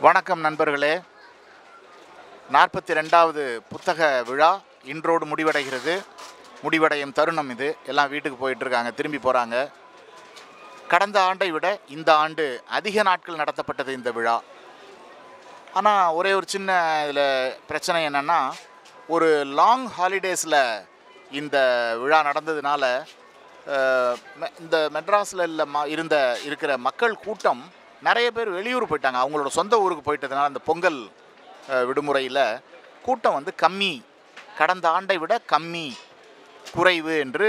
வணக்கம் நண்பர்களே. நாற்பத்தி ரெண்டாவது புத்தக விழா இன்றோடு முடிவடைகிறது. முடிவடையும் தருணம் இது. எல்லாம் வீட்டுக்கு போயிட்டுருக்காங்க திரும்பி போகிறாங்க கடந்த ஆண்டை விட இந்த ஆண்டு அதிக நாட்கள் நடத்தப்பட்டது இந்த விழா. ஆனால் ஒரே ஒரு சின்ன இதில் பிரச்சனை என்னென்னா ஒரு லாங் ஹாலிடேஸில் இந்த விழா நடந்ததுனால மெ- இந்த மெட்ராஸில் இல்லை ம இருந்த இருக்கிற மக்கள் கூட்டம் நிறைய பேர் வெளியூர் போயிட்டாங்க. அவங்களோட சொந்த ஊருக்கு போயிட்டதுனால அந்த பொங்கல் விடுமுறையில் கூட்டம் வந்து கம்மி. கடந்த ஆண்டை விட கம்மி குறைவு என்று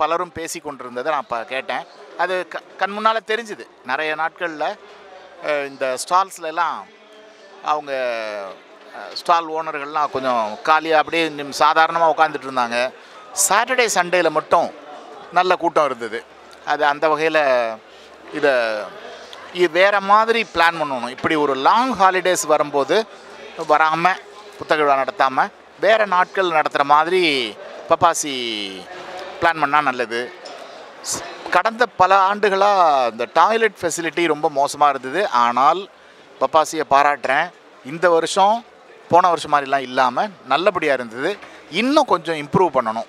பலரும் பேசி கொண்டிருந்ததை நான் இப்போ கேட்டேன். அது க கண் முன்னால் தெரிஞ்சுது. நிறைய நாட்களில் இந்த ஸ்டால்ஸ்ல எல்லாம் அவங்க ஸ்டால் ஓனர்கள்லாம் கொஞ்சம் காலியாக அப்படியே சாதாரணமாக உட்காந்துட்டு இருந்தாங்க. சாட்டர்டே சண்டேயில் மட்டும் நல்ல கூட்டம் இருந்தது. அது அந்த வகையில் இதை இது வேறு மாதிரி பிளான் பண்ணணும். இப்படி ஒரு லாங் ஹாலிடேஸ் வரும்போது வராமல் புத்தக விழா நடத்தாமல் வேறு நாட்கள் நடத்துகிற மாதிரி பப்பாசி பிளான் பண்ணால் நல்லது. கடந்த பல ஆண்டுகளாக இந்த டாய்லெட் ஃபெசிலிட்டி ரொம்ப மோசமாக இருந்தது. ஆனால் பப்பாசியை பாராட்டுறேன். இந்த வருஷம் போன வருஷம் மாதிரிலாம் இல்லாமல் நல்லபடியாக இருந்தது. இன்னும் கொஞ்சம் இம்ப்ரூவ் பண்ணணும்.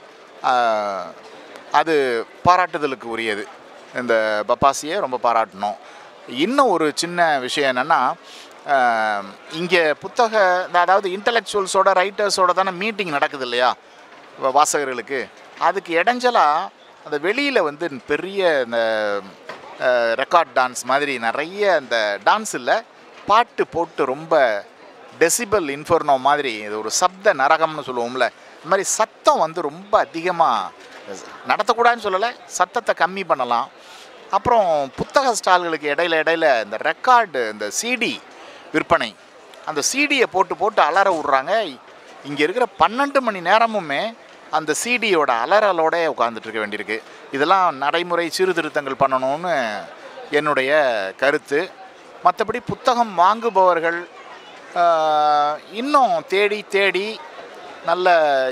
அது பாராட்டுதலுக்கு உரியது. இந்த பப்பாசியை ரொம்ப பாராட்டணும். இன்னும் ஒரு சின்ன விஷயம் என்னென்னா இங்கே புத்தக அதாவது இன்டலெக்சுவல்ஸோட ரைட்டர்ஸோட தானே மீட்டிங் நடக்குது இல்லையா? வாசகர்களுக்கு. அதுக்கு இடைஞ்சலாக அந்த வெளியில் வந்து பெரிய இந்த ரெக்கார்ட் டான்ஸ் மாதிரி நிறைய அந்த டான்ஸ் இல்லை பாட்டு போட்டு ரொம்ப டெசிபல் இன்ஃபர்னோ மாதிரி இது ஒரு சப்த நரகம்னு சொல்லுவோம்ல இந்த மாதிரி சத்தம் வந்து ரொம்ப அதிகமாக நடத்தக்கூடாதுன்னு சொல்லலை சத்தத்தை கம்மி பண்ணலாம். அப்புறம் புத்தக ஸ்டால்களுக்கு இடையில இடையில இந்த ரெக்கார்டு இந்த சிடி விற்பனை. அந்த சிடியை போட்டு போட்டு அலற விட்றாங்க. இங்கே இருக்கிற பன்னெண்டு மணி நேரமுமே அந்த சிடியோட அலறலோட உட்காந்துட்டு இருக்க வேண்டியிருக்கு. இதெல்லாம் நடைமுறை சீர்திருத்தங்கள் பண்ணணும்னு என்னுடைய கருத்து. மற்றபடி புத்தகம் வாங்குபவர்கள் இன்னும் தேடி தேடி நல்ல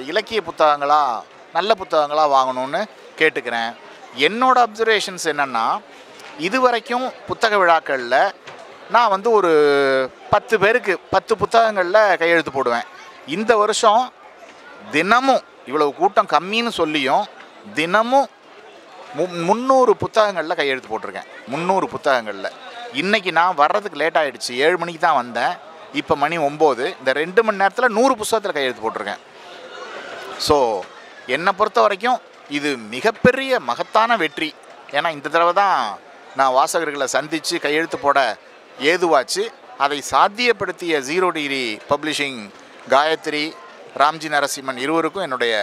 இலக்கிய புத்தகங்களாக நல்ல புத்தகங்களாக வாங்கணும்னு கேட்டுக்கிறேன். என்னோட அப்சர்வேஷன்ஸ் என்னென்னா இதுவரைக்கும் புத்தக விழாக்களில் நான் வந்து ஒரு பத்து பேருக்கு பத்து புத்தகங்களில் கையெழுத்து போடுவேன். இந்த வருஷம் தினமும் இவ்வளவு கூட்டம் கம்மின்னு சொல்லியும் தினமும் மு முந்நூறு புத்தகங்களில் கையெழுத்து போட்டிருக்கேன். முந்நூறு புத்தகங்களில். இன்றைக்கி நான் வர்றதுக்கு லேட் ஆகிடுச்சு ஏழு மணிக்கு தான் வந்தேன். இப்போ மணி ஒம்பது. இந்த ரெண்டு மணி நேரத்தில் நூறு புத்தகத்தில் கையெழுத்து போட்டிருக்கேன். ஸோ என்னை பொறுத்த வரைக்கும் இது மிகப்பெரிய மகத்தான வெற்றி. ஏன்னா இந்த தடவை தான் நான் வாசகர்களை சந்தித்து கையெழுத்து போட ஏதுவாச்சு. அதை சாத்தியப்படுத்திய zero degree publishing Gayathri Ramji Narasimhan இருவருக்கும் என்னுடைய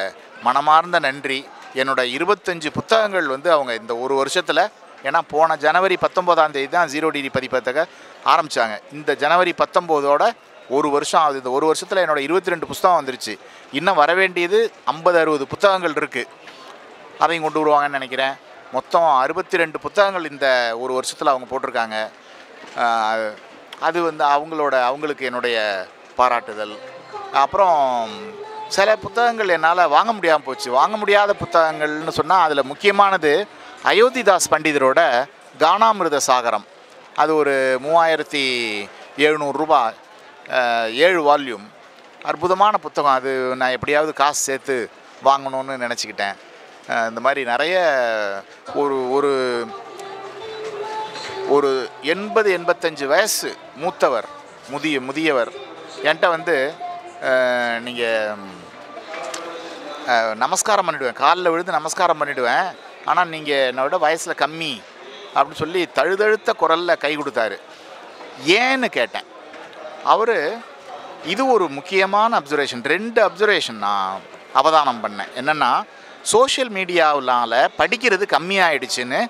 மனமார்ந்த நன்றி. என்னோட இருபத்தஞ்சு புத்தகங்கள் வந்து அவங்க இந்த ஒரு வருஷத்தில் ஏன்னா போன ஜனவரி பத்தொம்போதாம் தேதி தான் ஜீரோ டிகிரி பதிப்பத்தக ஆரம்பித்தாங்க இந்த ஜனவரி பத்தொம்போதோட ஒரு வருஷம் ஆகுது. இந்த ஒரு வருஷத்தில் என்னோட இருபத்தி ரெண்டு புத்தகம் வந்துருச்சு. இன்னும் வர வேண்டியது ஐம்பது அறுபது புத்தகங்கள் இருக்குது அதையும் கொண்டு வருவாங்கன்னு நினைக்கிறேன். மொத்தம் அறுபத்தி ரெண்டு புத்தகங்கள் இந்த ஒரு வருஷத்தில் அவங்க போட்டிருக்காங்க. அது வந்து அவங்களோட அவங்களுக்கு என்னுடைய பாராட்டுதல். அப்புறம் சில புத்தகங்கள் என்னால் வாங்க முடியாமல் போச்சு. வாங்க முடியாத புத்தகங்கள்னு சொன்னால் அதில் முக்கியமானது அயோத்திதாஸ் பண்டிதரோட கானாமிருத சாகரம். அது ஒரு மூவாயிரத்தி எழுநூறுரூபா ஏழு வால்யூம் அற்புதமான புத்தகம். அது நான் எப்படியாவது காசு சேர்த்து வாங்கணும்னு நினச்சிக்கிட்டேன். இந்த மாதிரி நிறைய ஒரு ஒரு ஒரு எண்பது எண்பத்தஞ்சு வயசு மூத்தவர் முதிய முதியவர் என்கிட்ட வந்து நீங்கள் நமஸ்காரம் பண்ணிவிடுவேன் காலில் விழுந்து நமஸ்காரம் பண்ணிவிடுவேன் ஆனால் நீங்கள் என்னை விட வயசில் கம்மி அப்படின்னு சொல்லி தழுதழுத்த குரலில் கை கொடுத்தாரு. ஏன்னு கேட்டேன். அவர் இது ஒரு முக்கியமான அப்சர்வேஷன் ரெண்டு அப்சர்வேஷன் நான் அவதானம் பண்ணேன். என்னென்னா சோஷியல் மீடியாவிலால படிக்கிறது கம்மியாயிடுச்சுன்னு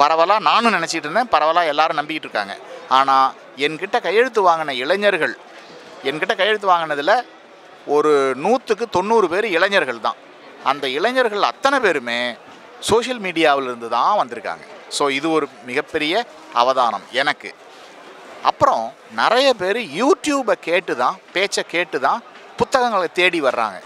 பரவலாக நானும் நினச்சிட்டு இருந்தேன் பரவலாக எல்லாரும் நம்பிக்கிட்டு இருக்காங்க ஆனால் என்கிட்ட கையெழுத்து வாங்கின இளைஞர்கள் என்கிட்ட கையெழுத்து வாங்கினதில் ஒரு நூற்றுக்கு தொண்ணூறு பேர் இளைஞர்கள் தான். அந்த இளைஞர்கள் அத்தனை பேருமே சோஷியல் மீடியாவிலிருந்து தான் வந்திருக்காங்க. ஸோ இது ஒரு மிகப்பெரிய அவதானம் எனக்கு. அப்புறம் நிறைய பேர் யூடியூப்பை கேட்டு தான் பேச்சை கேட்டு தான் புத்தகங்களை தேடி வர்றாங்க.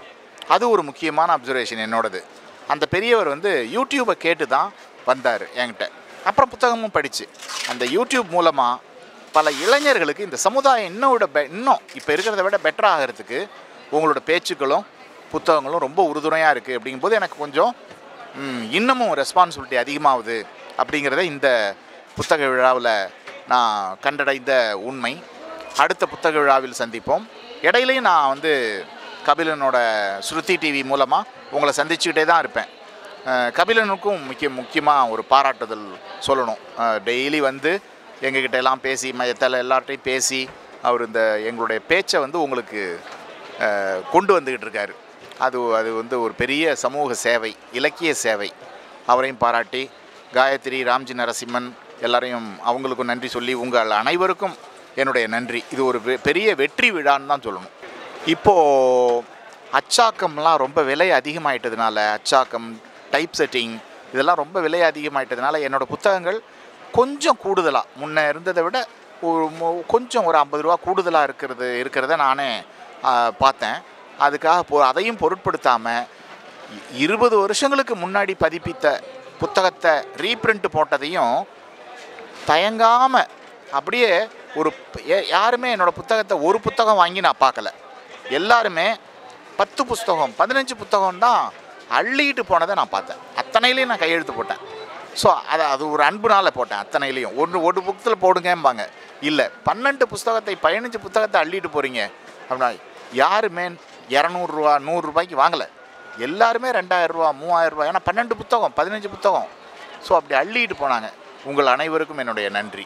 அது ஒரு முக்கியமான அப்சர்வேஷன் என்னோடது. அந்த பெரியவர் வந்து யூடியூப்பை கேட்டு தான் வந்தார் என்கிட்ட. அப்புறம் புத்தகமும் படித்து அந்த யூடியூப் மூலமாக பல இளைஞர்களுக்கு இந்த சமுதாயம் இன்னோட பெ இன்னும் இப்போ இருக்கிறத விட பெட்டர் ஆகிறதுக்கு உங்களோட பேச்சுக்களும் புத்தகங்களும் ரொம்ப உறுதுணையாக இருக்குது அப்படிங்கும்போது எனக்கு கொஞ்சம் இன்னமும் ரெஸ்பான்சிபிலிட்டி அதிகமாகுது அப்படிங்கிறத இந்த புத்தக விழாவில் நான் கண்டடைந்த உண்மை. அடுத்த புத்தக விழாவில் சந்திப்போம். இடையிலையும் நான் வந்து கபிலனோட ஸ்ருதி டிவி மூலமாக உங்களை சந்திச்சுக்கிட்டே தான் இருப்பேன். கபிலனுக்கும் முக்கிய முக்கியமாக ஒரு பாராட்டுதல் சொல்லணும். டெய்லி வந்து எங்ககிட்ட எல்லாம் பேசி மையத்தில் எல்லார்ட்டையும் பேசி அவர் இந்த எங்களுடைய பேச்சை வந்து உங்களுக்கு கொண்டு வந்துக்கிட்டு இருக்காரு. அது அது வந்து ஒரு பெரிய சமூக சேவை இலக்கிய சேவை. அவரையும் பாராட்டி காயத்ரி ராம்ஜி நரசிம்மன் எல்லாரையும் அவங்களுக்கும் நன்றி சொல்லி உங்கள் அனைவருக்கும் என்னுடைய நன்றி. இது ஒரு பெரிய வெற்றி விழான்னு தான் சொல்லணும். இப்போது அச்சாக்கம்லாம் ரொம்ப விலை அதிகமாயிட்டதுனால அச்சாக்கம் டைப் செட்டிங் இதெல்லாம் ரொம்ப விலை அதிகமாயிட்டதுனால என்னோட புத்தகங்கள் கொஞ்சம் கூடுதலாக முன்னே இருந்ததை விட ஒரு கொஞ்சம் ஒரு ஐம்பது ரூபா கூடுதலாக இருக்கிறது இருக்கிறத நானே பார்த்தேன். அதுக்காக பொ அதையும் பொருட்படுத்தாமல் இருபது வருஷங்களுக்கு முன்னாடி பதிப்பித்த புத்தகத்தை ரீப்ரிண்ட் போட்டதையும் தயங்காமல் அப்படியே ஒரு யாருமே என்னோடய புத்தகத்தை ஒரு புத்தகம் வாங்கி நான் பார்க்கல. எல்லாருமே பத்து புஸ்தகம் பதினஞ்சு புத்தகம் தான் அள்ளிட்டு போனதை நான் பார்த்தேன். அத்தனையிலையும் நான் கையெழுத்து போட்டேன். ஸோ அதை அது ஒரு அன்புனால் போட்டேன் அத்தனையிலையும். ஒன்று ஒரு புக்கத்தில் போடுங்கம்பாங்க. இல்லை பன்னெண்டு புஸ்தகத்தை பதினஞ்சு புத்தகத்தை அள்ளிட்டு போகிறீங்க அப்படின்னா யாருமே இரநூறுவா நூறுரூபாய்க்கு வாங்கலை. எல்லாருமே ரெண்டாயிரம் ரூபா மூவாயிரம் ரூபா ஏன்னா பன்னெண்டு புத்தகம் பதினஞ்சு புத்தகம். ஸோ அப்படி அள்ளிட்டு போனாங்க. உங்கள் அனைவருக்கும் என்னுடைய நன்றி.